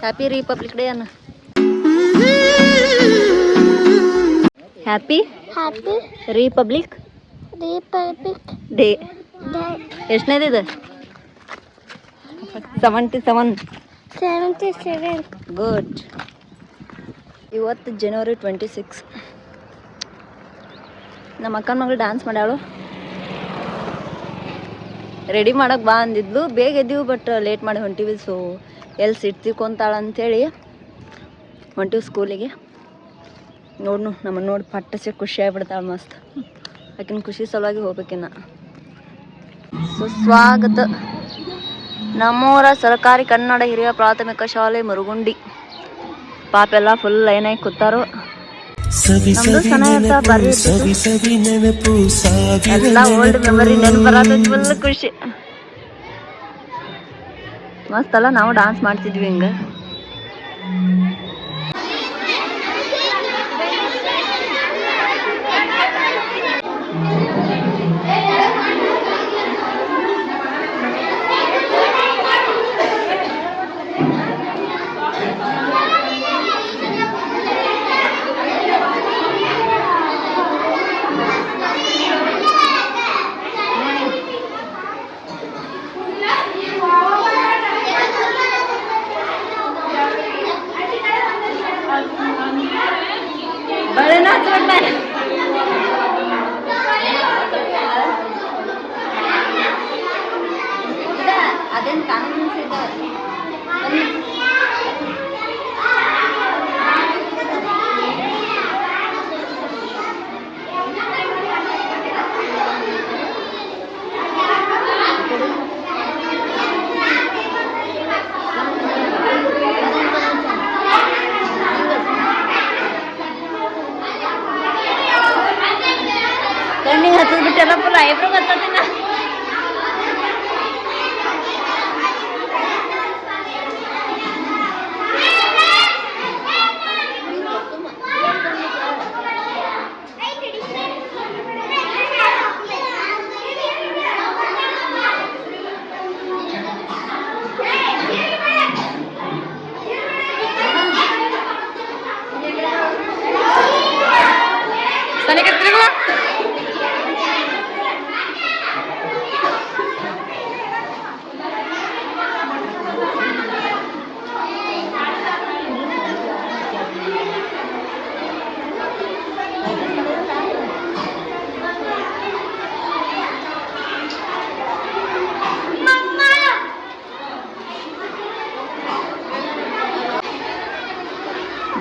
Happy republic day ಅನ್ನ happy happy republic republic day ಎಷ್ಟನೇದು ಎಷ್ಟನೇದಿದೆ? Seventy seven seventy seven good ಇವತ್ತು ಜನವರಿ twenty six ನಮ್ಮ ಅಕ್ಕನ ಮಗಳು ಡ್ಯಾನ್ಸ್ ಮಾಡ್ಯಾಳು. ರೆಡಿ ಮಾಡೋಕೆ ಬಾ ಅಂದಿದ್ಲು. ಬೇಗ ಎದ್ದೀವಿ ಬಟ್ ಲೇಟ್ ಮಾಡಿ ಹೊಂಟಿವಿ ಸೊ ಎಲ್ಲಿ ಸಿಟ್ ತಿಕ್ಕೊಂತಾಳ ಅಂಥೇಳಿ ಹೊಂಟಿವಿ ಸ್ಕೂಲಿಗೆ. ನೋಡು ನಮ್ಮನ್ನು ನೋಡಿ ಪಟ್ಟಸೆ ಖುಷಿ ಆಗ್ಬಿಡ್ತಾಳೆ ಮಸ್ತ್. ಆಕಿನ ಖುಷಿ ಸಲುವಾಗಿ ಹೋಗ್ಬೇಕಿನ್ನ. ಸುಸ್ವಾಗತ ನಮ್ಮೂರ ಸರ್ಕಾರಿ ಕನ್ನಡ ಹಿರಿಯ ಪ್ರಾಥಮಿಕ ಶಾಲೆ ಮುರುಗುಂಡಿ. ಪಾಪ ಎಲ್ಲ ಫುಲ್ ಲೈನಾಗಿ ಕೂತಾರು. ಎಲ್ಲ ಓಲ್ಡ್ ಮೆಮರಿ ನೆನಪು ಬರತೈತಿ ಫುಲ್ ಖುಷಿ. ಮಸ್ತ್ ಅಲ್ಲ ನಾವು ಡಾನ್ಸ್ ಮಾಡ್ತಿದ್ವಿ ಹಿಂಗ.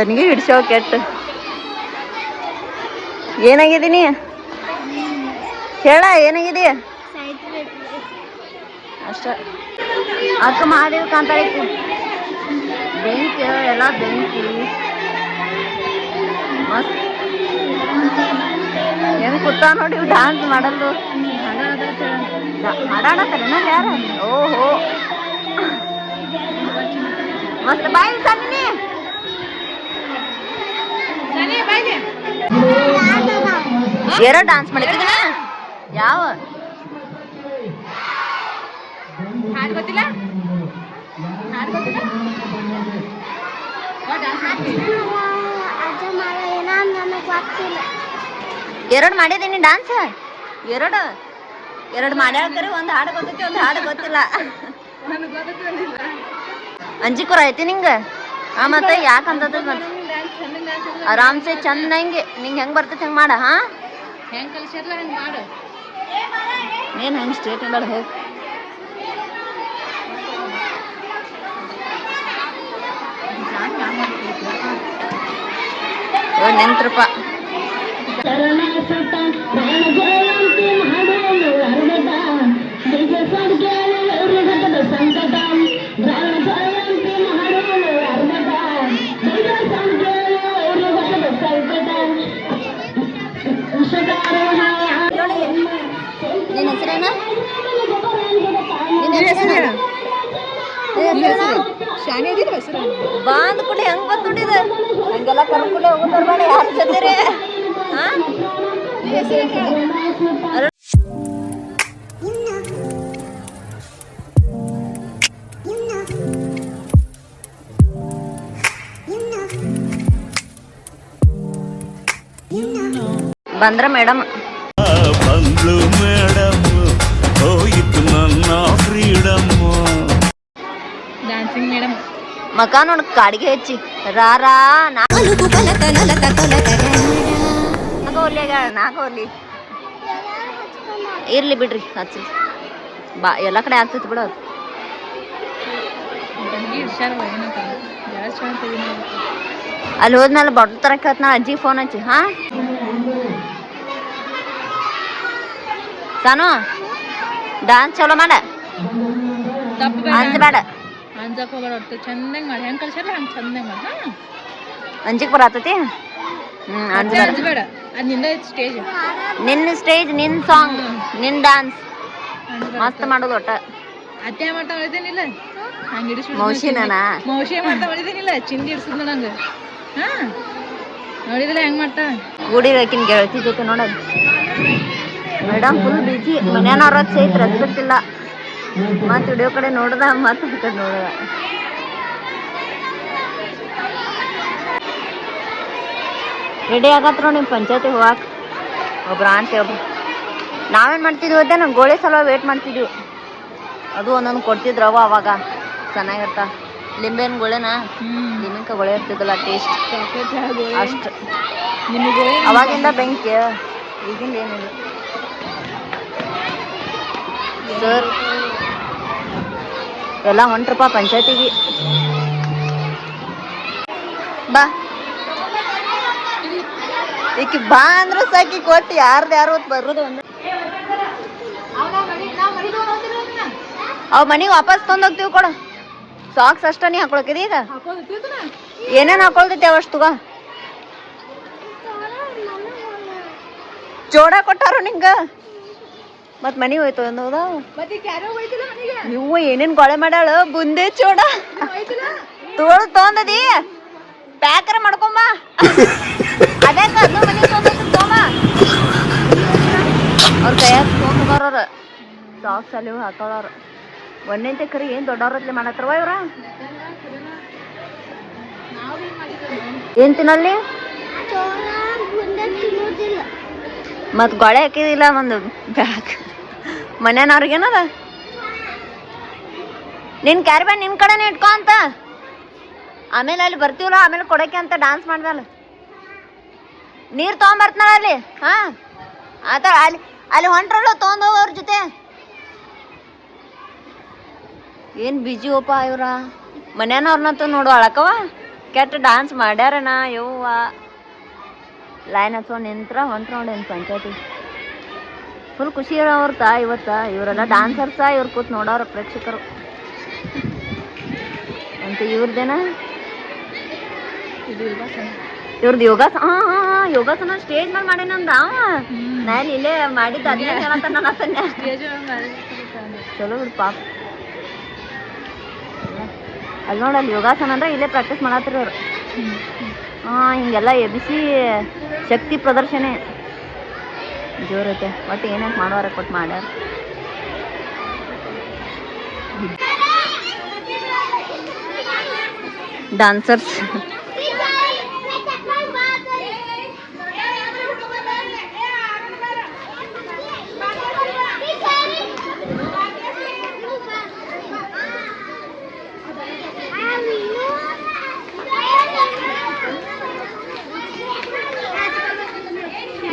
ದನಿಗೆ ಹಿಡ್ಸೋ ಕೆಟ್ಟ. ಏನಾಗಿದ್ದೀನಿ? ಹೇಳ, ಏನಾಗಿದೆ? ಅಷ್ಟ. ಅಕ್ಕ ಮಾಡಿದ ಕಾಂತಾಳೆ. ಬೆಂಕಿ, ಎಲ್ಲ ಬೆಂಕಿ. ಮಸ್ತ್. ಹೆಂಗ್ ನೋಡಿ ಡಾನ್ಸ್ ಮಾಡಲ್ದು. ಹಾಡಾಡತ್ತಾರೇನ ಯಾರ? ಓಹೋ. ಮಸ್ತ್, ಬಾಯ್ ಸನ್ನಿ ಎರಡು ಡಾನ್ಸ್ ಮಾಡಿದ್ರೆ ಯಾವ? ಹಾಡು ಗೊತ್ತಿಲ್ಲ? ಹಾಡು ಗೊತ್ತಿಲ್ಲ? ಎರಡು ಮಾಡಿದೀನಿ ಡಾನ್ಸ್ ಎರಡು? ಎರಡು ಮಾಡ್ಯಾಳ್ತಾರೆ ಒಂದು ಹಾಡು ಗೊತ್ತೈತಿ ಒಂದು ಹಾಡು ಗೊತ್ತಿಲ್ಲ. ಅಂಜಿಕೂರ ಐತಿ ನಿಂಗ? ಆ ಮತ್ತೆ ಯಾಕಂತದ ಮತ್ತೆ ಆರಾಮ್ಸೆ ಚಂದಂಗೆ ನಿಂಗೆ ಹೆಂಗೆ ಬರ್ತೈತೆ ಹಂಗೆ ಮಾಡ ಹಾ? ಹೆಂಗ್ ಕಲ್ಸ್ಯಾರಲ್ಲ ಹಂಗೆ ಮಾಡು. ನೀನು ಹೆಂಗೆ ಸ್ಟೇಟ್ ಮಾಡ ಹೋಗಿ. ನಿಂತ್ರಪ್ಪ ನಿನ್ನ ಹೆಸರೇನ? ನಿನ್ನ ಹೆಸರು ಬಾ ಅಂದ ಕೂಡಲೇ ಹೆಂಗೆ ಬಂದು ದುಡಿದ ಹಂಗೆಲ್ಲ ಕರ್ಕೊಂಡೆ ಹೋಗೋದಾರ ಯಾರು ಬಂದ್ರ ಮೇಡಮ್. ಬಂದ್ಲು ಮೇಡಮ್ ಹೋಯಿತು ನನ್ನ ಫ್ರೀಡಮ್ ಡ್ಯಾನ್ಸಿಂಗ್ ಮೇಡಮ್ ಮಕ ನೋಡ್ ಕಾಡಿಗೆ ಹೆಚ್ಚಿ ರಾರಾ ನಾಗೋಲಿ ನಾಗೋಲಿ ಇರ್ಲಿ ಬಿಡ್ರಿ ಹಚ್ಚಿ ಬಾ ಎಲ್ಲ ಕಡೆ ಆಗ್ತೈತಿ ಬಿಡು ಅದು ತಂಗಿ ಹುಷಾರವ ಏನಂತ ಜಾಸ್ತಿ ಅಂತೀವಿ ನಾವು ಅಲ್ಲಿ ಹೋದ್ಮೇಲೆ ಬಾಟ್ಲ್ ತರಕ್ಕೆ ಹೇಳ್ತ ನಾ ಅಜ್ಜಿ ಫೋನ್ ಹಚ್ಚಿ ಹಾ ಸಾನು ಡಾನ್ಸ್ ಚಲೋ ಮಾಡ. ಅಂಜಬೇಡ ಅಂಜಕ್ ಹೋಗ್ಬೇಡ ಒಟ್ಟು ಚಂದಂಗ್ ಮಾಡಿ. ಹೆಂಗೆ ಕಳ್ಸ್ಯಾರ ಹಂಗ್ ಚಂದಂಗ್ ಮಾಡಿ. ಹಾ. ಅಂಜಿಕ್ ಬರತೈತಿ? ಹ್ಮ್ ಅಂಜಬೇಡ ಅಂಜಬೇಡ ನಿಂದ ಸ್ಟೇಜ್ ನಿನ್ನ ಸ್ಟೇಜ್ ನಿನ್ನ ಸಾಂಗ್ ನಿನ್ನ ಡಾನ್ಸ್ ಮಸ್ತ್ ಮಾಡೋದು ಒಟ್ಟ. ಅತ್ತೆ ಮಾಡ್ತಾ ಹಂಗ ಮೌಶಿ ಮಾಡ್ತಾ ಹೊಳಿದೇನಿಲ್ಲ ಚಿಂದಿ ಹಿಡ್ಸಿದ್ ಹಾ. ಹೆಂಗೆ ಮಾಡ್ತಾ? ಕೂಡಿರಕಿನ ಗೆಳತಿ ಜೊತೆ ನೋಡೋದು. ಮೇಡಮ್ ಫುಲ್ ಬಿಜಿ ಮನ್ಯಾನವ್ರ ಚೈತ್ ರೆಸ್ಪೆಕ್ಟ್ ಇಲ್ಲ ಮತ್ ವಿಡಿಯೋ ಕಡೆ ನೋಡ್ದ ಮತ್ತು ಈ ಕಡೆ ನೋಡ್ದ. ರೆಡಿ ಆಗತ್ರ ನಿಮ್ಮ ಪಂಚಾಯತಿ ಹೋಗಕ್? ಒಬ್ರ ಆಂಟಿ ಒಬ್ರು. ನಾವೇನ್ ಮಾಡ್ತಿದ್ವಿ ಅದೇ ನಂಗೆ ಗೋಳಿ ಸಲ ವೇಟ್ ಮಾಡ್ತಿದ್ವಿ. ಅದು ಒಂದೊಂದು ಕೊಡ್ತಿದ್ರವ ಅವಾಗ. ಚೆನ್ನಾಗಿರ್ತ. ಲಿಂಬೆನ ಗೋಳೆನ? ಲಿಂಬೆಕ ಲಿಂಬೆನ್ಕ ಗೋಳೆ ಇರ್ತಿದ್ದಲ್ಲ ಟೇಸ್ಟ್ ಅಷ್ಟು. ನಿಮಗೆ ಅವಾಗಿಂದ ಬೆಂಕಿ. ಈಗಿಂದ ಏನಿಲ್ಲ. ಸರ್. ಎಲ್ಲ ಹೊಂಟ್ರಪ್ಪ ಪಂಚಾಯತಿಗೆ. ಬಾ. ಈಕಿ ಬಾ ಅಂದ್ರೆ ಸಾಕಿ ಕೊಟ್ಟು ಯಾರ್ದು ಯಾರು ಬರೋದು ಒಂದು ಅವ್ ಮನಿಗೆ ವಾಪಸ್ ತೊಂದೋಗ್ತೀವಿ ಕೊಡು. ಸಾಕ್ಸ್ ಅಷ್ಟ ನೀ ಹಾಕೊಳಕಿದಿ ಈಗ? ಏನೇನ್ ಹಾಕೊಳ್ತೈತಿ ಅವಷ್ಟು ತಗೋ ಜೋಡ ಕೊಟ್ಟಾರು ನಿಂಗ? ಮತ್ ಮನಿ ಹೋಯ್ತು ಅನ್ನೋದ? ಇವು ಏನೇನ್ ಗೊಳೆ ಮಾಡಾಳು ಬುಂದೆ ಚೋಡ. ತೋಳು ತೊಂದದಿ. ಪ್ಯಾಕರ ಮಾಡ್ಕೊಂಬ. ಅದೇ ಅದು ಮನಿ ತೊಂದೈತಿ ತೊಂಬ ಅವ್ರ ಕೈಯಾಗ ತೊಗೊಂಡ್ ಬರೋರ ಸಾಕ್ಸ್ ಅಲ್ಲಿ ಹಾಕೊಳ್ಳೋರು ಒಂದೇ ಕರಿ ಏನ್ ದೊಡ್ಡವ್ರತ್ಲೆ ಮಾಡತ್ರವ ಇವ್ರ? ಏನ್ ತಿನ್ನಲ್ಲಿ ಚೋಳ ಗುಂಡೆ ತಿನ್ನೋದಿಲ್ಲ ಮತ್ ಗೊಳೆ ಹಾಕಿದಿಲ್ಲ ಒಂದು ಬ್ಯಾಗ್ ಮನ್ಯಾನವ್ರಿಗೇನದ ನಿನ್ ಕ್ಯಾರಿ ಬ್ಯಾಗ್ ನಿನ್ ಕಡೆನೇ ಇಟ್ಕೊ ಅಂತ. ಆಮೇಲೆ ಅಲ್ಲಿ ಬರ್ತೀವಲ್ಲ, ಆಮೇಲೆ ಕೊಡಕ್ಕೆ ಅಂತ ಡಾನ್ಸ್ ಮಾಡ್ದಲ್ಲ. ನೀರ್ ತಗೊಂಬರ್ತಾಳ ಅಲ್ಲಿ, ಹಾಂ? ಆತ ಅಲ್ಲಿ ಅಲ್ಲಿ ಹೊಂಟ್ರಲ್ಲ ತೊಗೊಂಡೋಗೋರ್ ಜೊತೆ. ಏನ್ ಬಿಜಿ ಓಪ ಇವ್ರ? ಮನೆಯವ್ರನ್ನಂತೂ ನೋಡು ಅಳಕವ ಕೆಟ್ಟ ಡಾನ್ಸ್ ಮಾಡ್ಯಾರನ ಯವ್ವ. ಲೈನ್ ಹಚ್ಕೊಂಡು ನಿಂತ್ರ ಹೊಂಟ್ರ ನೋಡಿ ಪಂಚಾಯತಿ ಫುಲ್ ಖುಷಿ ಇರೋವ್ರತ ಇವತ್ತ? ಇವರೆಲ್ಲ ಡಾನ್ಸರ್ಸ ಇವ್ರು ಕೂತ್ ನೋಡೋರು ಪ್ರೇಕ್ಷಕರು. ಅಂತ ಇವ್ರದೇನ? ಇದು ಯೋಗಾಸನ. ಇವ್ರದ್ದು ಯೋಗಾಸನ ಹಾ ಹಾ ಹಾ ಯೋಗಾಸನ ಸ್ಟೇಜ್ ಮೇಲೆ ಮಾಡೇನಂದ ನಾನು ಇಲ್ಲೇ ಮಾಡಿದ್ದ ಸ್ಟೇಜ್ ಚಲೋ ಬಿಡು ಪಾಪ. ಅಲ್ಲಿ ನೋಡಲ್ಲಿ ಯೋಗಾಸನ ಅಂದ್ರೆ ಇಲ್ಲೇ ಪ್ರಾಕ್ಟೀಸ್ ಮಾಡತ್ರಿ ಅವ್ರು ಹಾ ಹಿಂಗೆಲ್ಲ ಎಬ್ಬಿಸಿ ಶಕ್ತಿ ಪ್ರದರ್ಶನ. ಜೋರೈತೆ ಒಟ್ಟು ಏನೇನು ಮಾಡುವಾರ ಕೊಟ್ಟು ಮಾಡ್ಯಾರ? ಡಾನ್ಸರ್ಸ್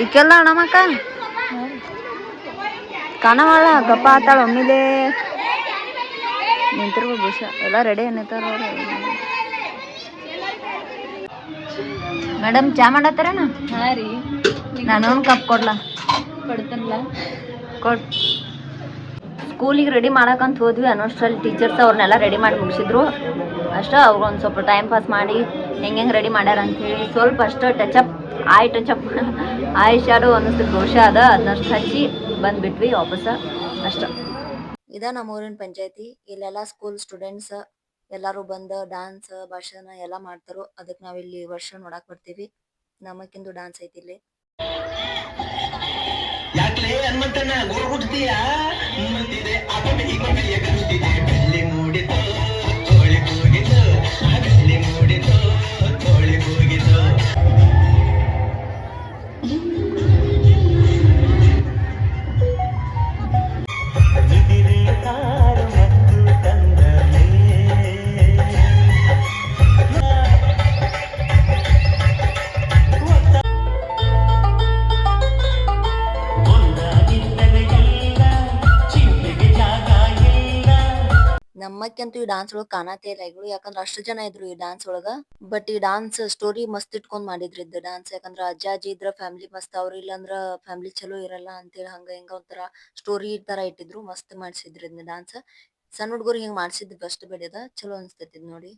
ಈಕೆಲ್ಲ ಅಣ್ಣಮ್ಮಕ್ಕ ಕಾಣವಲ್ಲ ಗಪ್ಪ ಆತಾಳ ಒಮ್ಮಿದೆ ನಿಂತಿರ್ಬೋ ಬುಷ ಎಲ್ಲ ರೆಡಿ ಅನ್ನತಾರ ಅವ್ರು. ಮೇಡಮ್ ಚಾ ಮಾಡತ್ತಾರೇನ? ಹಾ ರೀ. ನಾನು ಒಂದು ಕಪ್ ಕೊಡ್ಲ? ಕೊಡ್ತಾನಲ್ಲ. ಕೊಡ್. ಸ್ಕೂಲಿಗೆ ರೆಡಿ ಮಾಡಕ್ಕಂತ ಹೋದ್ವಿ. ಅನ್ನೋಷ್ಟ್ರಲ್ಲಿ ಟೀಚರ್ಸ್ ಅವ್ರನ್ನೆಲ್ಲ ರೆಡಿ ಮಾಡಿ ಮುಗಿಸಿದ್ರು. ಅಷ್ಟೇ ಅವ್ರು ಒಂದು ಸ್ವಲ್ಪ ಟೈಮ್ ಪಾಸ್ ಮಾಡಿ ಹೆಂಗೆ ಹೆಂಗೆ ರೆಡಿ ಮಾಡ್ಯಾರ ಹೇಳಿ ಸ್ವಲ್ಪ ಅಷ್ಟು ಟಚಪ್ ಆಯ್ ಟಚಪ್ ಅನ್ನಿಸ್ತು ಘೋಷ ಅದ ಅದನ್ನಷ್ಟು ಹಚ್ಚಿ ಬಂದ್ಬಿಟ್ವಿ ವಾಪಸ್. ಅಷ್ಟ. ಇದ ನಮ್ಮ ಊರಿನ ಪಂಚಾಯತಿ. ಇಲ್ಲೆಲ್ಲ ಸ್ಕೂಲ್ ಸ್ಟೂಡೆಂಟ್ಸ್ ಎಲ್ಲರೂ ಬಂದು ಡಾನ್ಸ್ ಭಾಷಣ ಎಲ್ಲ ಮಾಡ್ತಾರೋ. ಅದಕ್ಕೆ ನಾವಿಲ್ಲಿ ವರ್ಷ ನೋಡಕ್ ಬರ್ತೀವಿ. ನಮಕ್ಕಿಂದು ಡಾನ್ಸ್ ಐತಿ ಇಲ್ಲಿ. ಯಾಕ್ಲೆ ಹನುಮಂತನ ಗೋರ್ ಹುಟ್ಟತೀಯ ಮುಂದಿದೆ ಅಗೊಂಡು ಹೀಗೊಂಡು ಎಗರುತ್ತಿದೆ ಬೆಳ್ಳಿ ಮೂಡಿತು ಅಂತೂ ಈ ಡಾನ್ಸ್ ಒಳಗ್ ಕಾಣತೇ ಇಲ್ಲ ಇವ್ರು ಯಾಕಂದ್ರ ಅಷ್ಟು ಜನ ಇದ್ರು ಈ ಡಾನ್ಸ್ ಒಳಗ. ಬಟ್ ಈ ಡಾನ್ಸ್ ಸ್ಟೋರಿ ಮಸ್ತ್ ಇಟ್ಕೊಂಡ್ ಮಾಡಿದ್ರಿ ಇದ್ ಡಾನ್ಸ್ ಯಾಕಂದ್ರ ಅಜ್ಜ, ಅಜ್ಜಿ ಇದ್ರ ಫ್ಯಾಮಿಲಿ ಮಸ್ತ್. ಅವ್ರ ಇಲ್ಲಾಂದ್ರ ಫ್ಯಾಮಿಲಿ ಚಲೋ ಇರಲ್ಲ ಅಂತೇಳಿ ಹಂಗ ಹಿಂಗ ಒಂಥರ ಸ್ಟೋರಿ ತರ ಇಟ್ಟಿದ್ರು. ಮಸ್ತ್ ಮಾಡ್ಸಿದ್ರು ಇದನ್ನ ಡಾನ್ಸ್ ಸಣ್ಣ ಹುಡುಗರು ಹಿಂಗ್ ಮಾಡ್ಸಿದ್ ಬೆಸ್ಟ್ ಬೆಳೆದ ಚಲೋ ಅನ್ಸ್ತೈತಿ ನೋಡಿ.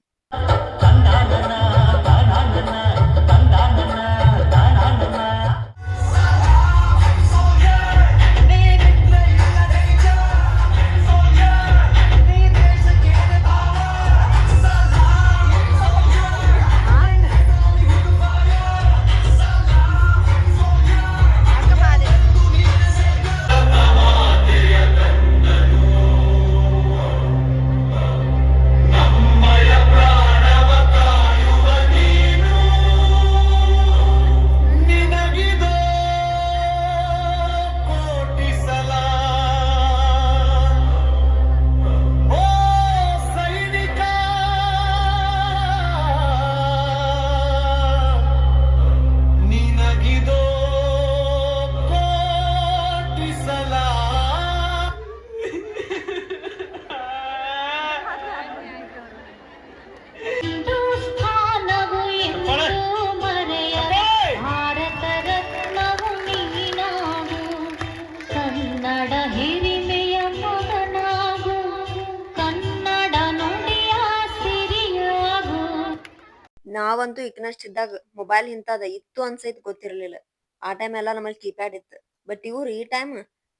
ಇದ್ದಾಗ ಮೊಬೈಲ್ ಇಂತಾದ ಇತ್ತು ಅನ್ಸೈತ್ ಗೊತ್ತಿರ್ಲಿಲ್ಲ. ಆ ಟೈಮ್ ಎಲ್ಲ ನಮ್ಮಲ್ಲಿ ಕೀಪ್ಯಾಡ್ ಇತ್ತು. ಬಟ್ ಇವ್ರು ಈ ಟೈಮ್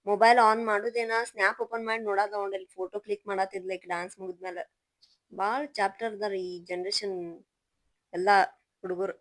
ಮೊಬೈಲ್ ಆನ್ ಮಾಡುದೇನ ಸ್ನ್ಯಾಪ್ ಓಪನ್ ಮಾಡಿ ನೋಡೋದ ನೋಡಲ್ ಫೋಟೋ ಕ್ಲಿಕ್ ಮಾಡತ್ತಿದ್ಲೈಕ್ ಡಾನ್ಸ್ ಮುಗಿದ್ಮೇಲೆ ಬಾಳ್ ಚಾಪ್ಟರ್ ಅದಾರ ಈ ಜನರೇಷನ್ ಎಲ್ಲಾ ಹುಡುಗರು.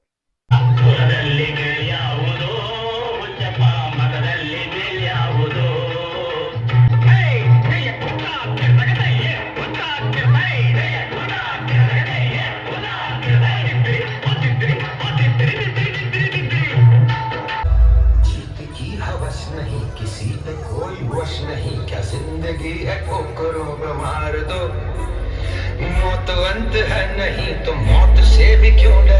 मौत अंत है नहीं तो मौत से भी क्यों डरे?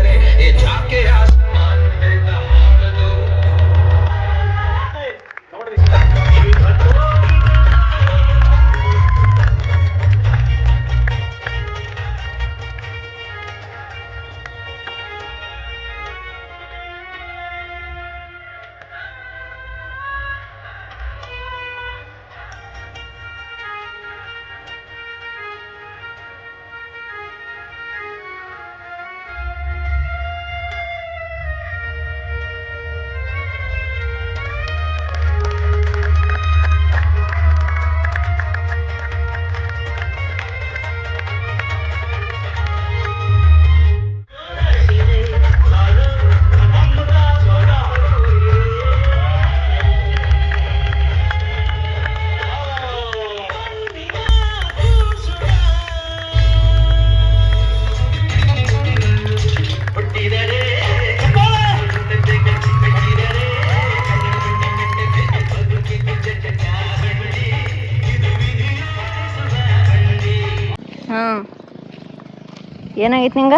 ಏನಾಗೈತಿ ನಿಂಗ?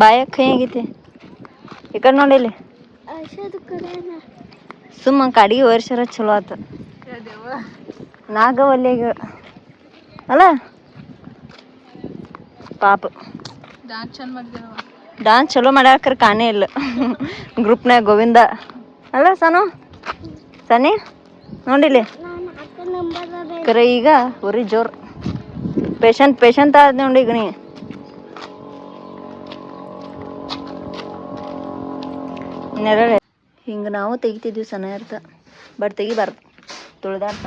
ಬಾಯಾಗ ಕೈ ಆಗೈತಿ ಈ ಕಡೆ ನೋಡಿಲಿ ಸುಮ್ಮ ಕಡಿಗೆ ವರ್ಷರ ಚಲೋ ಆತ. ನಾಗವಲ್ಲಿಗ ಅಲ್ಲ? ಪಾಪ. ಡಾನ್ಸ್ ಚಲೋ ಮಾಡ್ಯಾಕರ ಕಾಣೇ ಇಲ್ಲ. ಗ್ರೂಪ್ನಾಗ ಗೋವಿಂದ. ಅಲ್ಲ ಸನು? ಸನಿ? ನೋಡಿಲಿ ಕರೆ ಈಗ ಉರಿ ಜೋರ್. ಪೇಷಂಟ್ ಪೇಷಂಟ್ ಆದ ನೋಡಿ ಈಗ ನೀ. ನೆರಳೆ ಹಿಂಗೆ ನಾವು ತೆಗಿತಿದ್ವಿ ಸಣ್ಣ ಇರ್ತ ಬಟ್ ತೆಗಿಬಾರ್ದು ತುಳಿದಾಡ್ತ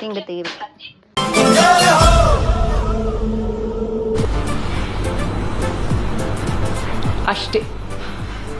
ಹಿಂಗೆ ತೆಗಿಬೇಕು. ಅಷ್ಟೇ.